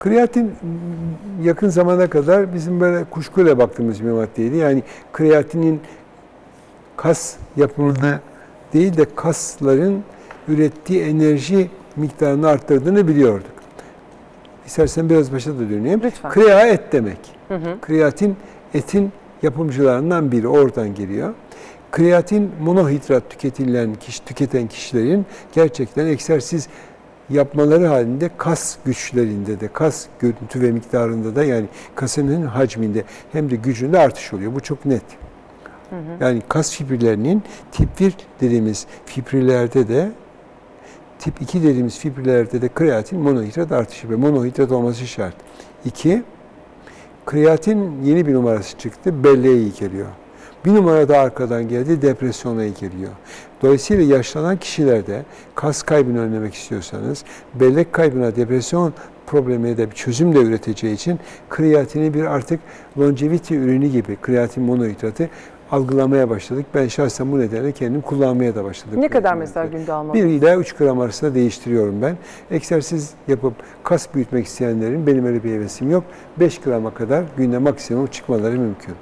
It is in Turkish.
Kreatin yakın zamana kadar bizim böyle kuşkuyla baktığımız bir maddeydi. Yani kreatinin kas yapımını değil de kasların ürettiği enerji miktarını arttırdığını biliyorduk. İstersen biraz başa da döneyim. Lütfen. Krea et demek. Hı hı. Kreatin etin yapımcılarından biri oradan geliyor. Kreatin monohidrat tüketilen kişi, tüketen kişilerin gerçekten egzersiz yapmaları halinde kas güçlerinde de, kas görüntü ve miktarında da yani kasının hacminde hem de gücünde artış oluyor. Bu çok net. Yani kas fibrillerinin tip 1 dediğimiz fibrilerde de tip 2 dediğimiz fibrilerde de kreatin monohidrat artışı ve monohidrat olması şart. 2. Kreatin yeni bir numarası çıktı. Belleğe iyi geliyor. Bir numara da arkadan geldi. Depresyona geliyor. Dolayısıyla yaşlanan kişilerde kas kaybını önlemek istiyorsanız bellek kaybına, depresyon problemine de bir çözüm de üreteceği için kreatini bir artık longevity ürünü gibi kreatin monohidratı algılamaya başladık. Ben şahsen bu nedenle kendim kullanmaya da başladım. Ne kadar mesela günde almalı? 1 ila 3 gram arasında değiştiriyorum ben. Egzersiz yapıp kas büyütmek isteyenlerin benim öyle bir hevesim yok. 5 grama kadar günde maksimum çıkmaları mümkün.